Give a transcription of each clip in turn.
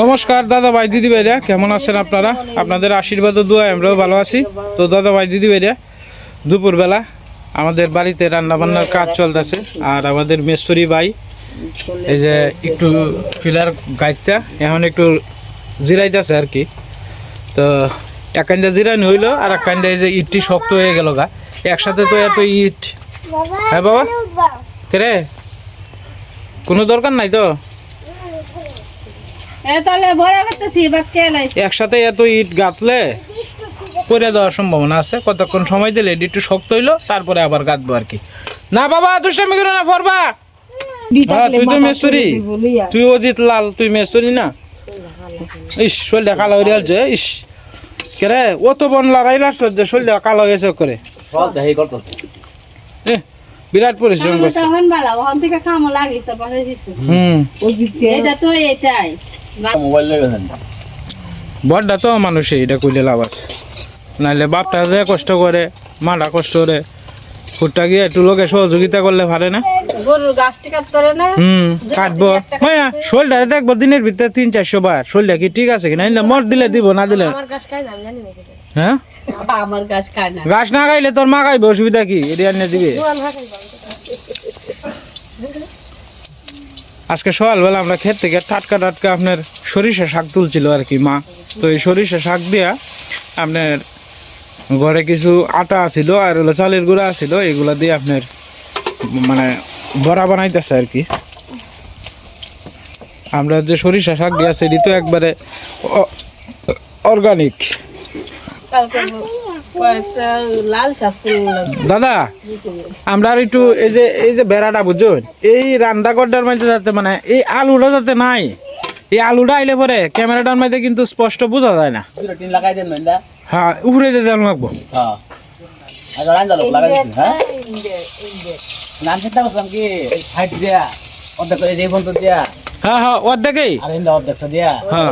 নমস্কার দাদা ভাই দিদি ভাইরা কেমন আছেন আপনারা? আপনাদের আশীর্বাদ ও দোয়া আমরাও ভালো আছি। তো দাদা ভাই দিদি ভাইরা দুপুরবেলা আমাদের বাড়িতে রান্না বান্নার কাজ চলতেছে আর আমাদের মেস্তরি ভাই এই যে একটু ফিলার গাইতে এখন একটু জিরাইতেছে আর কি। তো এক কান্দা জিরানি হইল আর এক কান্দা এই যে ইটটি শক্ত হয়ে গেল গা। একসাথে তো এত ইট। হ্যাঁ বাবা? কে কোনো দরকার নাই তো এ তাহলে ভরা করতেছি বাদ কে নাই একসাথে এত ইট গাঁথলে করে দেওয়ার সম্ভাবনা আছে। কতক্ষণ সময় দিলে ইট একটু শক্ত হইল তারপরে আবার গাঁথবো আর কি। না বাবা দুষ্টামি করো না ফরবা। তুই তো মেস্তরি। তুই অজিত লাল তুই মেস্তরি না? ইস শরীরটা কালো হয়ে যাচ্ছে ইস। কেরে ও তো বন লড়াই লাগছে যে শরীরটা কালো হয়েছে করে? বিরাট পরিশ্রম করছে। তখন বালা ওখান থেকে কামো লাগিস তো পাশে হুম। এটা তো এটাই। বড়টা তো মানুষে এটা কইলে লাভ আছে। নাহলে বাপটা যে কষ্ট করে মাটা কষ্ট করে ফুটটা গিয়ে একটু লোকে সহযোগিতা করলে পারে না? গরুর গাছটি কাটতে না? হুম কাটবো। মায়া শোলটা দেখব দিনের ভিতরে তিন চারশো বার। শোলটা কি ঠিক আছে কিনা? না মর দিলে দিব না দিলে হ্যাঁ? গাছ না। গাছ তোর মা খাইবে অসুবিধা কি? এটি দিবে। আজকে সকালবেলা আমরা ক্ষেত থেকে টাটকা টাটকা আপনার সরিষা শাক তুলছিল আর কি, মা। তো এই সরিষা শাক দিয়া আপনার ঘরে কিছু আটা আছিল আর হলো চালের গুঁড়া আছিল, এগুলা দিয়ে আপনার মানে বড়া বানাইতেছে আর কি। আমরা যে সরিষা শাক দিয়া সেটি তো একবারে অর্গানিক দাদা আমরা আর একটু এই যে এই যে বেড়াটা বুঝুন এই রান্না গড্ডার মধ্যে যাতে মানে এই আলুটা যাতে নাই এই আলুটা আইলে পরে ক্যামেরাটার মধ্যে কিন্তু স্পষ্ট বোঝা যায় না। টিন লাগাই দেন হ্যাঁ উপরে দিতে লাগবো। হ্যাঁ। রান দাও লাগাই দিন হ্যাঁ। হ্যাঁ হ্যাঁ হ্যাঁ।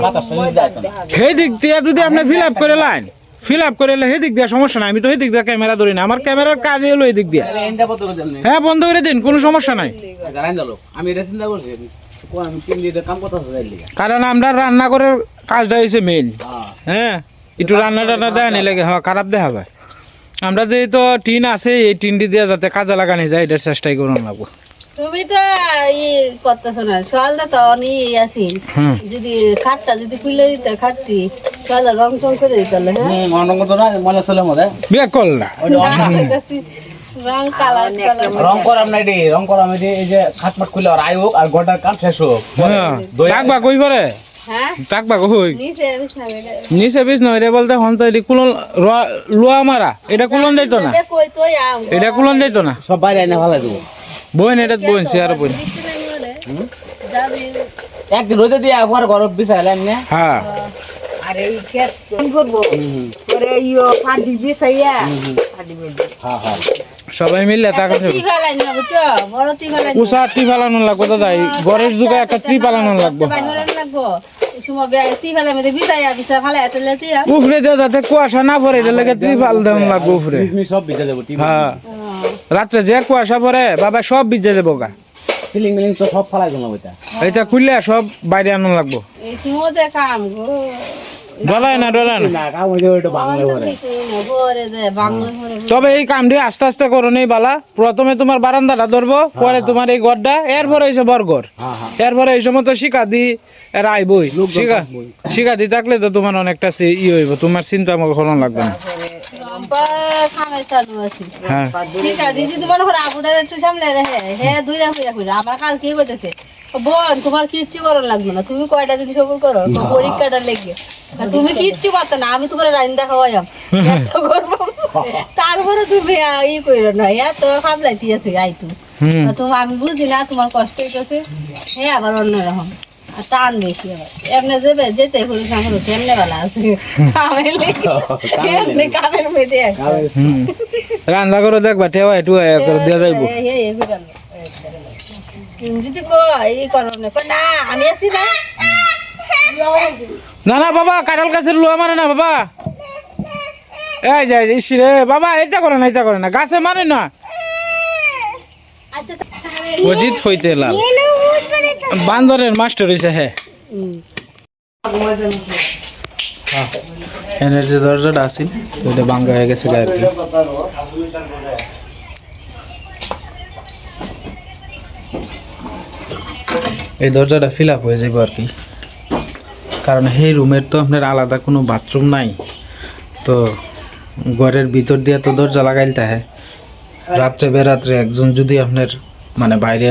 সেই দিক দিয়ে যদি আপনি ফিল আপ করে লাইন। ফিল আপ করে সেই দিক দিয়ে সমস্যা নাই আমি তো সেই দিক দিয়ে ক্যামেরা ধরি না আমার ক্যামেরার কাজ হলো এই দিক দিয়ে করে হ্যাঁ বন্ধ করে দিন কোনো সমস্যা নাই। আমি এটা চিন্তা করছি কারণ আমরা রান্না করার কাজটা হয়েছে মেইন হ্যাঁ। হ্যাঁ একটু রান্না টান্না দেয় নি লাগে হ্যাঁ খারাপ দেখা যায়। আমরা যেহেতু টিন আছে এই টিনটি দিয়ে যাতে কাজে লাগানো যায় এটার চেষ্টাই করুন লাগবো। তুমি তো ই করতেছো না তো অনেক আছি। যদি খাটটা যদি খুলে দিতে খাটতি সকালে রং টং করে দিতে হ্যাঁ? অনঙ্গ তো না মনে চলে মধ্যে বিয়ে কল না। রং কালার কালার। রং। করাম নাই রে রং করাম এই যে খাটমাট খুলে আর আয়োগ আর গোটার কাম শেষ হোক। হ্যাঁ। কই পরে? হ্যাঁ? কই? নিচে রে বলতে হন তো এটি কুলন র- লোয়া মারা। এটা কুলন যাইতো না? এটা কুলন যাইতো না? সব বাইরে এনে ভালো দেবো। বইন এটা বইন চেয়ার বইন যাবি একদিন রোদে দিয়ে একবার ঘর বিছাইলে এমনি হ্যাঁ। আরে এই ক্ষেত কি করব। করে ইয়ো ফাঁদি বিছাইয়া বেঁধে। হ্যাঁ হ্যাঁ। সবাই মিললে না উষা টি ফালানো লাগবো দাদা গড়ের যুগে একটা ত্রি পালানো লাগবো। দিয়ে। যাতে কুয়াশা না পড়ে এটা লাগে ত্রি পাল দেওয়ান লাগবো উপরে সব ভিজে হ্যাঁ। রাত্রে যে কুয়াশা পড়ে বাবা সব ভিজে যাব গা। ফিলিং মিলিং তো সব ফালাই দিলাম ওইটা। এটা খুললে সব বাইরে আনো লাগবো। এই সময়তে কাম গো। ডলায় না ডলায় না। না কাম হইলে ওইটা বাংলা ঘরে ভরে দে বাংলা। ভরে তবে এই কামটি আস্তে আস্তে করো নেই বালা। প্রথমে তোমার বারান্দাটা ধরবো পরে তোমার এই ঘরটা এরপরে এসে বরঘর। এরপরে এই সময় তো শিকা দি এরা আইবই শিকা শিকা দি থাকলে তো তোমার অনেকটা ই হইব তোমার চিন্তা করানো লাগবে না। বোন তোমার কিচ্ছু করার লাগবে না তুমি কয়টা দিন সবুর করো পরীক্ষাটা লেগে তুমি কিচ্ছু করতে না আমি তোমার এত করব তারপরে তুমি ই করো না এত খাবলাইতে আছে আই তুমি আমি বুঝি না তোমার কষ্ট হইতেছে হ্যাঁ আবার অন্যরকম আর টান বেশি আবার এমনি যাবে যেতে করি সামনে কেমনে বেলা আছে। কামের লেগে কামের মেয়েতে রান্না করে দেখবা টেওয়া একটু করে দিয়ে যাইব। যদি কয় এই করো না না আমি আছি না। না না বাবা কাঁঠাল গাছের লোয়া মারে না বাবা। এই যাই ইসি রে বাবা এটা করে না এটা করে না গাছে মারে না। আচ্ছা অজিত হইতে লাল বান্দরের মাস্টার হয়েছে হ্যাঁ। এনের যে দরজাটা আছে, ওইটা ভাঙ্গা হয়ে গেছে আর কি এই দরজাটা ফিল আপ হয়ে যাবে আর কি। কারণ সেই রুমের তো আপনার আলাদা কোনো বাথরুম নাই। তো ঘরের ভিতর দিয়ে তো দরজা লাগাইতে হয়। রাত্রে বেরাত্রে একজন যদি আপনার মানে বাইরে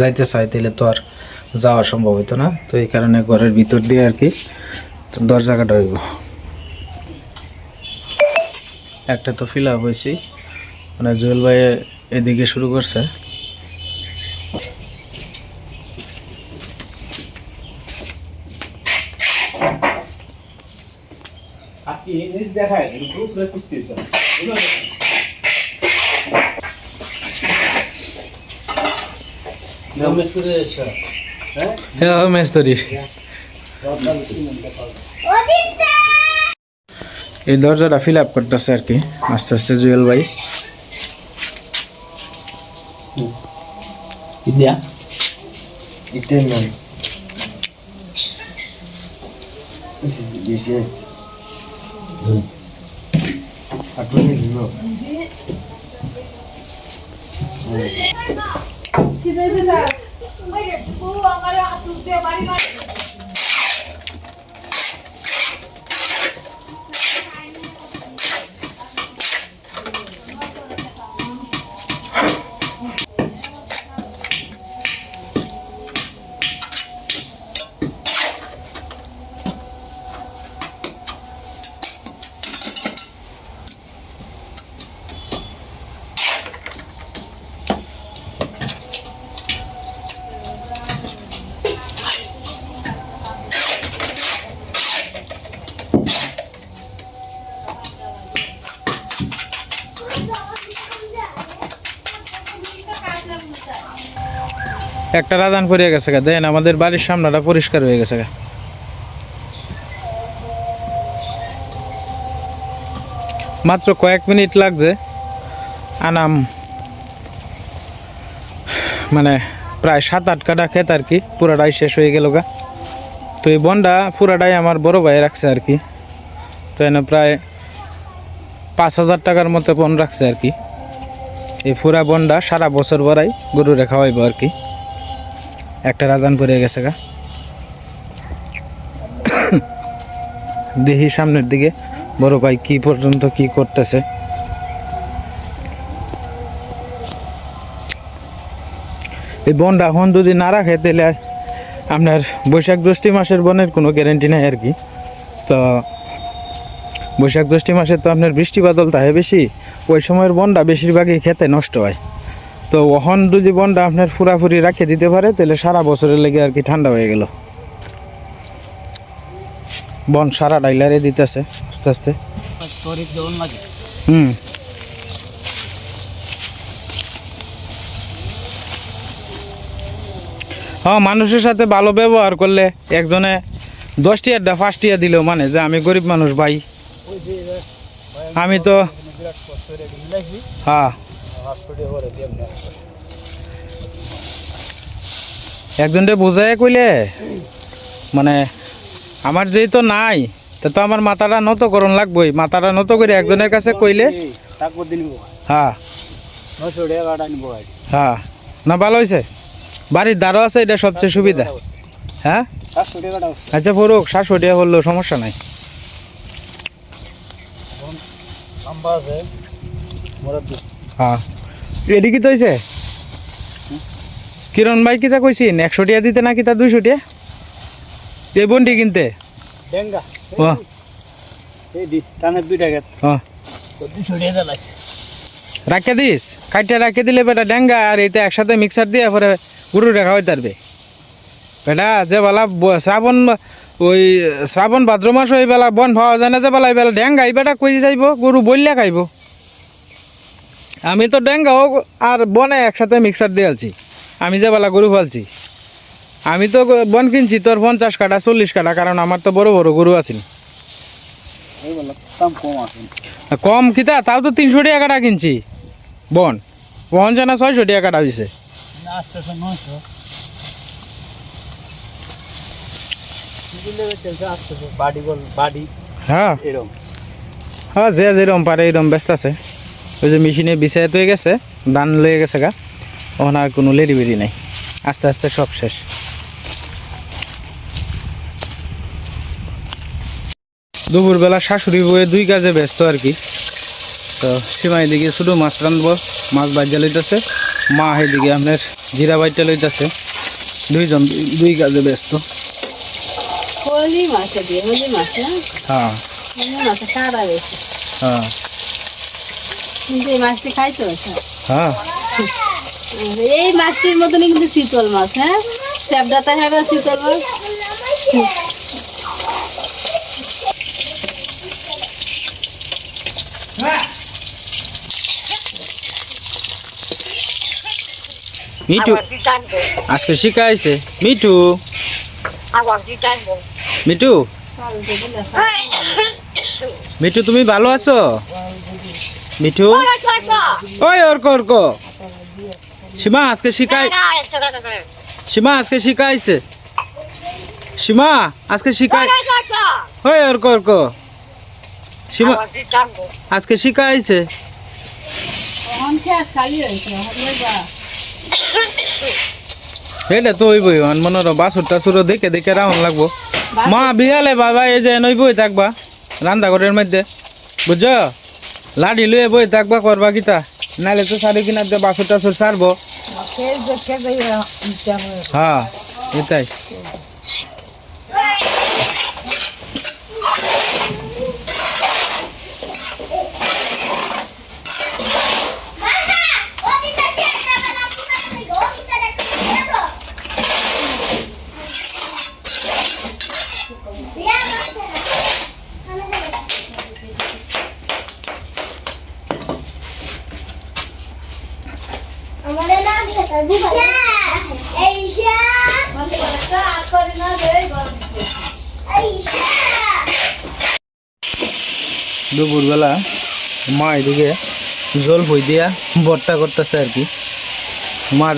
যাইতে চায়, তাহলে তো আর যাওয়া সম্ভব হইতো না। তো এই কারণে ঘরের ভিতর দিয়ে আর কি দরজা কাটা হইব। একটা তো ফিল আপ হয়েছি মানে জুয়েল ভাই এদিকে শুরু করছে। হ্যাঁ মেস্তরি এই দরজাটা ফিল আপ করতেছে আর কি আস্তে আস্তে জুয়েল ভাই ইন্ডিয়া Eating বাড়ি বাড়ি একটা রাধান পড়ে গেছে গা। দেন আমাদের বাড়ির সামনেটা পরিষ্কার হয়ে গেছে গা। মাত্র কয়েক মিনিট লাগছে। আনাম মানে প্রায় সাত আট কাটা ক্ষেত আর কি, পুরাটাই শেষ হয়ে গেল গা। তো এই বনটা পুরাটাই আমার বড় ভাই রাখছে আর কি। তো এনে প্রায় পাঁচ হাজার টাকার মতো বন রাখছে আর কি। এই পুরা বনটা সারা বছর বড়াই গরুরে খাওয়াইবো আর কি। একটা রাজান পড়ে গেছে গা। দেখি সামনের দিকে, বড় ভাই কি পর্যন্ত কি করতেছে। এই বনটা এখন যদি না রাখে, তাহলে আপনার বৈশাখ জ্যৈষ্ঠী মাসের বনের কোনো গ্যারেন্টি নাই আর কি। তো বৈশাখ জ্যৈষ্ঠী মাসে তো আপনার বৃষ্টি বাদল থাকে বেশি, ওই সময়ের বনটা বেশিরভাগই খেতে নষ্ট হয়। তো ওখন যদি বনটা আপনার ফুরাফুরি রাখে দিতে পারে, তাহলে সারা বছরের লেগে আর কি ঠান্ডা হয়ে গেল। বন সারা ডাইলারে দিতেছে, আস্তে আস্তে। হুম। হ্যাঁ মানুষের সাথে ভালো ব্যবহার করলে একজনে দশ টিয়ারটা ফার্স্ট টিয়ার দিলেও মানে যে আমি গরিব মানুষ ভাই। আমি তো হ্যাঁ। একজনটা বোঝায় কইলে? মানে আমার যেই তো নাই তা তো আমার মাথাটা নত করণ লাগবই। মাথাটা নত করে একজনের কাছে কইলে? হ্যাঁ। হ্যাঁ। না ভালো হয়েছে বাড়ির দ্বারও আছে এটা সবচেয়ে সুবিধা। হ্যাঁ? আচ্ছা ফরুক সাতশো টাকা করলেও সমস্যা নাই। লম্বা হ্যাঁ এদিকে তো হয়েছে কিরণ ভাই কিতা কইছিন? একশো টাকা দিতে না কিতা দুইশো টাকা এই বন্ডি কিনতে? রাখে দিস। কাইটা রাখে দিলে বেটা ডেঙ্গা আর এটা একসাথে মিক্সার দিয়ে পরে গুরু রেখা হয়ে পারবে বেটা যে বেলা শ্রাবণ ওই শ্রাবণ ভাদ্র মাস ওই বেলা বন পাওয়া যায় না যে বেলা এই বেলা ডেঙ্গা এই বেটা কই যাইব? গরু বললে খাইব। আমি তো ডেঙ্গাও আর বনে একসাথে মিক্সার দিয়ে আলছি। আমি যে বেলা গরু ফালছি। আমি তো বন কিনছি তোর পঞ্চাশ কাটা চল্লিশ কাটা কারণ আমার তো বড় বড় গরু আছে। কম কিতা তাও তো তিনশো টাকা কাটা কিনছি। বন। বন জানা ছয়শো টাকা কাটা বাড়ি হ্যাঁ। হ্যাঁ যে যেরকম পারে এরকম ব্যস্ত আছে। ওই যে মেশিনে বিছাই হয়ে গেছে দান লয়ে গেছে গা। ওখানে আর কোনো লেডি বেরি নাই। আস্তে আস্তে সব শেষ। দুপুরবেলা শাশুড়ি বয়ে দুই কাজে ব্যস্ত আর কি। তো সীমাই দিকে শুধু মাছ রাঁধবো মাছ বাজ্যা লইতেছে মা এদিকে আপনার জিরা বাইটা লইতেছে। দুইজন দুই- কাজে ব্যস্ত। হ্যাঁ। হ্যাঁ। কিন্তু এই মাছটি খাইতে হচ্ছে হ্যাঁ। এই মাছটির মতনই কিন্তু শীতল মাছ হ্যাঁ? চ্যাপডাটা হ্যাঁ শীতল মাছ? মিঠু আজকে শিখাইছে মিঠু। মিঠু। মিঠু তুমি ভালো আছো? মিঠু? ওই অর্ক অর্ক সীমা আজকে শিখাই সীমা আজকে শিখাইছে। সীমা আজকে শিখাই ওই অর্ক অর্ক সীমা আজকে শিখাইছে। এটা তো হইবই মনের বাসুর টাসুর দেখে দেখে রাউন লাগবো। মা বিহালে বাবা এই যে নই বই থাকবা রান্না ঘরের মধ্যে। বুঝছ? লাঠি লুয়ে বই থাকবা করবা কিতা? নাহলে তো সারি কিনা দিয়ে বাসুর টাসুর সারবো হ্যাঁ এটাই। দুপুরবেলা মা এদিকে জল বই দিয়া বট্টা করতেছে আর কি। মার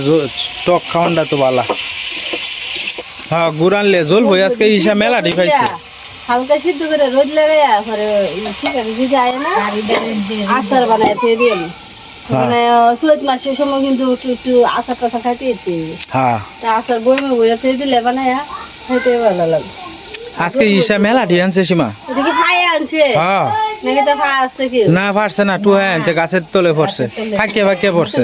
টক খাওয়ানটা তো বালা। হ্যাঁ গুড় আনলে জল বই আজকে ইসা মেলাটি পাইছে হালকা সিদ্ধ করে রোদ লেগে পরে শিকারি যে যায় না আচার বানায় দিয়ে দিয়ে মানে চৈত মাসের সময় কিন্তু একটু একটু আচার টাচার খাইতে ইচ্ছে হ্যাঁ। তা আচার বইমে বইয়া থেকে দিলে বানায় খাইতে ভালো লাগে। আজকে ইসা মেলাটি আনছে সীমা। খাই আনছে। হ্যাঁ। না পারছে না টু হ্যাঁ আনছে গাছের তলে পড়ছে ফাঁকিয়ে ফাঁকিয়ে পড়ছে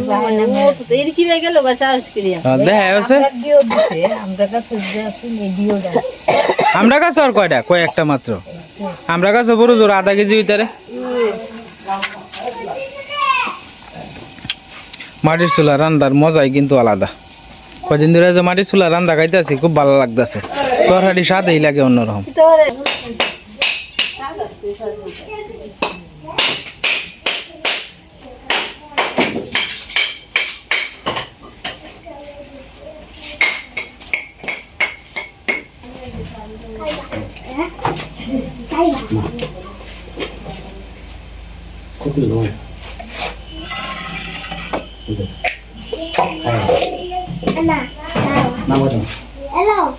আমরা কাছে আর কয়টা? কয়েকটা মাত্র। আমরা কাছে বড় জোর আধা কেজি হইতারে মাটির চুলা রান্দার মজাই কিন্তু আলাদা। কদিন ধরে যে মাটির চুলা রান্দা খাইতেছি খুব ভালো লাগতেছে। তরকারি স্বাদেই লাগে অন্যরকম।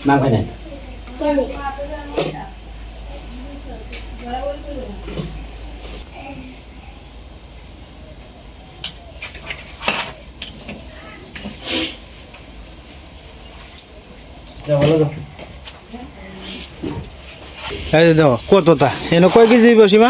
নাম খাই নাই এই দেখো কতটা এনে কয় কেজি বসিমা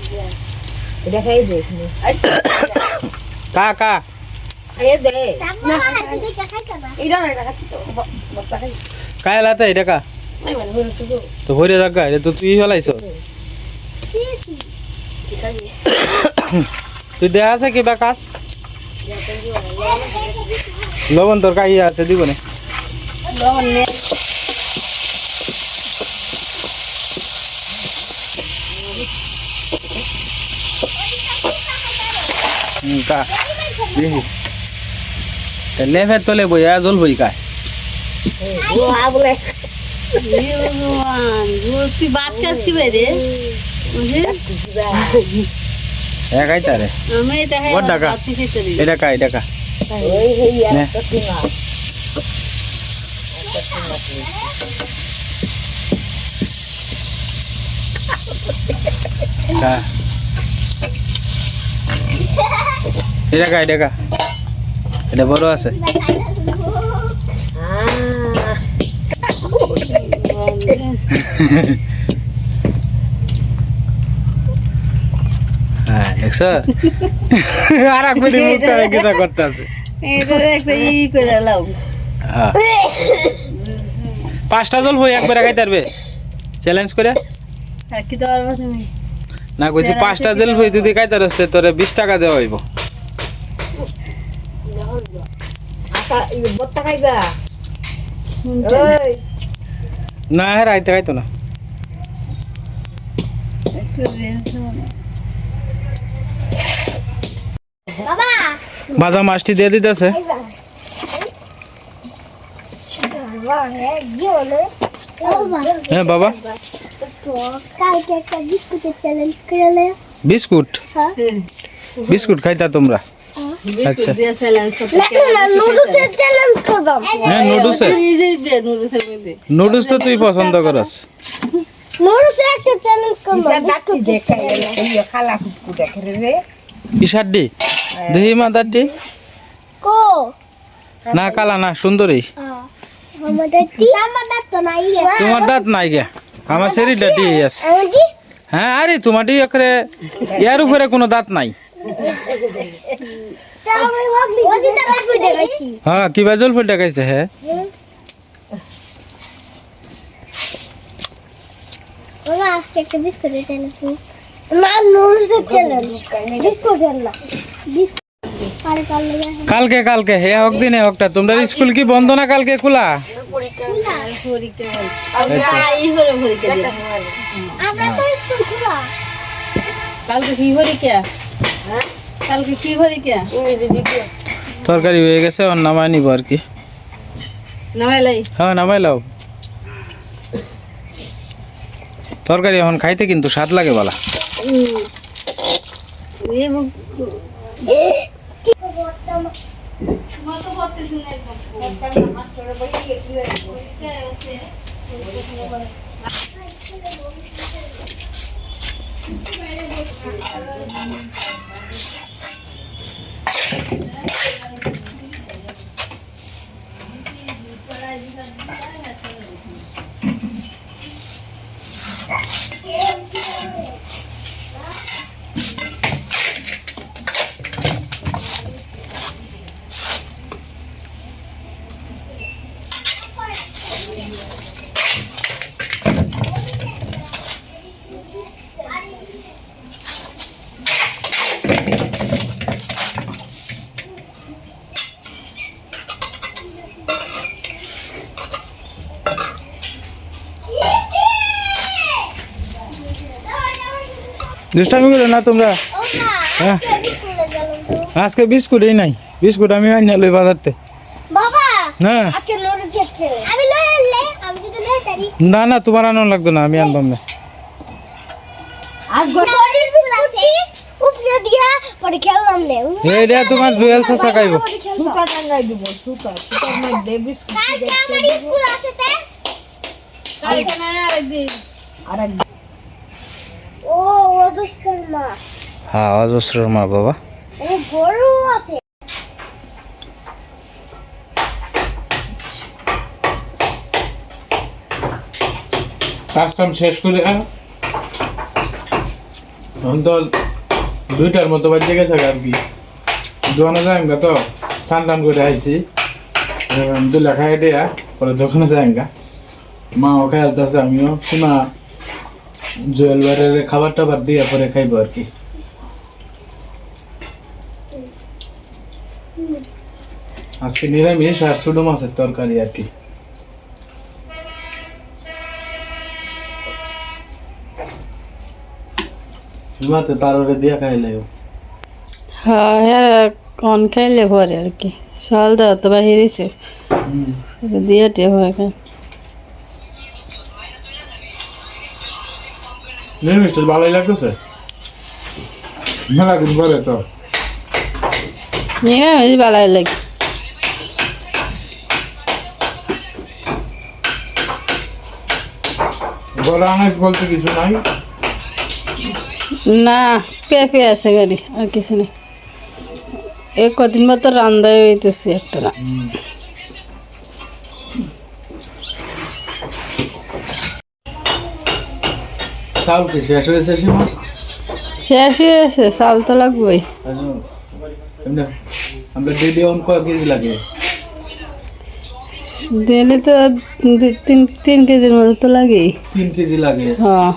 দেখাই দেখ কা কা। এ দে। কায় লাতে এটা কা? তো। হইরে জাগা এটা তো তুই হলাইছ তুই দেয়া আছে কিবা কাজ? লবণ তোর কাহি আছে দিব না। লবণ নে। কা দেখি। লেফের তলে বইয়া জল বই কায়। ও আবলে এ ভগবান ও তুই বাদ খাচ্ছি বাইরে বুঝলি? একাই তারে আমি এটা বড় কা এটা কা। এটা আছে। হ্যাঁ দেখছ? আর এক মিনিট মুখ করে করতে আছে এটা একটা ই করে লাও হ্যাঁ। পাঁচটা জল একবার পারবে? চ্যালেঞ্জ করে? না কইছি পাঁচটা জেল যদি খাইতে রচ্ছে তোরে বিশ টাকা দেওয়া হইব আটা এই বত্তা খাইবা। না হ্যাঁ রাইতে খাইতো না। নাও মাছটি দিয়ে দিতেছে। হ্যাঁ বাবা। বিস্কুট? বিস্কুট খাইতা তোমরা। আচ্ছা। হ্যাঁ নুডলসে নুডলস তো তুই পছন্দ করস। দেহি মাদারটি কো না কালা না সুন্দরী। তোমার দাঁত নাই গে। আমার শরীরটা দিয়ে আছে। হ্যাঁ আরে তোমারটি এখানে ইয়ার উপরে কোনো দাঁত নাই। হ্যাঁ কিবা জল ফুল দেখাইছে হ্যাঁ? কালকে কালকে, হে হোক দিনে হোকটা। তোমরা স্কুল কি বন্ধ না কালকে খোলা? আমরা তো স্কুল খোলা কালকে কি পরীক্ষা হ্যাঁ কালকে কি পরীক্ষা তরকারি হয়ে গেছে ওর নামাই নিব আর কি। হ্যাঁ নামাই লাও। তরকারি এখন খাইতে কিন্তু স্বাদ লাগে বলা। এই বুক- Para ayudar a দুষ্টামি করে না তোমরা হ্যাঁ আজকে বিস্কুটই নাই বিস্কুট আমি আনি লই বাজারতে বাবা হ্যাঁ আজকে নুডলসের চ্যালেঞ্জ আমি লই আনলে আমি যদি লই সারি না না তোমার আনো লাগতো না আমি আনবাম না আজ গো- নুডলস আছে উপরে দিয়া পরে খেললাম নে এইটা তোমার জুয়েল চাচা খাইব সুতা হ্যাঁ অজস্রর মা বাবা। ও বড় আছে। কাজটাম শেষ করে হ্যাঁ? এখন তো দুইটার মতো বাজে গেছে আর কি। দোকানে যাই গা তো স্নান টান করে আইছি। দুলা খাই দেয়া পরে দোকানে যাই গা মাও আসতেছে আমিও শোনা জুয়েল বারের খাবার টাবার দিয়ে পরে খাইবো আর কি। আজকে নিরামিষ আর ছোটো মাছের তরকারি আর কি। শুধুমাত্র তার ওরে দিয়া খাইলে হ্যাঁ হ্যাঁ কন খাইলে পরে আর কি। সকাল তো বাহিরেছে দিয়ে হয়। খান নিরামিষ তো ভালোই লাগতেছে? মেলা দিন পরে তো। নিরামিষ ভালোই লাগে। বড় আনাজ বলতে কিছু নাই? না পেঁপে আছে গাড়ি আর কিছু নেই। এ কদিন মতো রান্দাই হইতেছে একটা না। চাল কি শেষ হয়েছে সীমা শেষ হয়েছে চাল তো লাগবেই। আমরা ডেলি অন কয় কেজি লাগে? ডেলি তো তিন তিন কেজির মতো তো লাগেই। তিন কেজি লাগে? হ্যাঁ।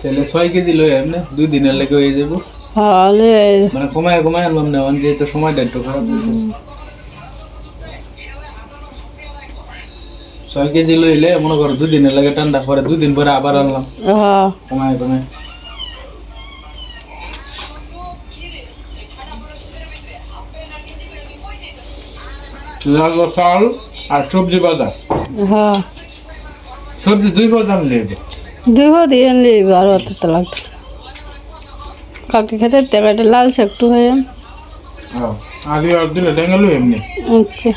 তাহলে ছয় কেজি লই এমনি দুই দিনের লেগে হয়ে যাব। হ্যাঁ মানে কমায় কমায় আনলাম না মানে যেহেতু সময়টা একটু খারাপ ছয় কেজি লইলে মনে করো দুই দিনের লাগে ঠান্ডা পরে দুই দিন পরে আবার আনলাম কমায় কমায় চাল আর সবজি বাজার হ্যাঁ সবজি দুই বাজার দুই দিয়ে আর অত তো লাগতো কালকে খেতে তেকাটা লাল শাকটু হয়ে আদি আর দিলে ডেঙ্গা লই এমনি আচ্ছা।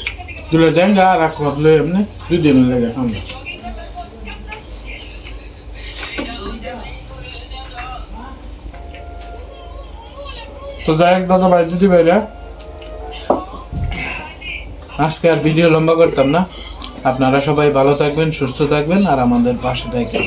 দিলে ডেঙ্গা আর এক এমনি দুই লাগে আমরা তো যাই হোক দাদা ভাই দিদি ভাইরা আজকে আর ভিডিও লম্বা করতাম না আপনারা সবাই ভালো থাকবেন সুস্থ থাকবেন আর আমাদের পাশে থাকবেন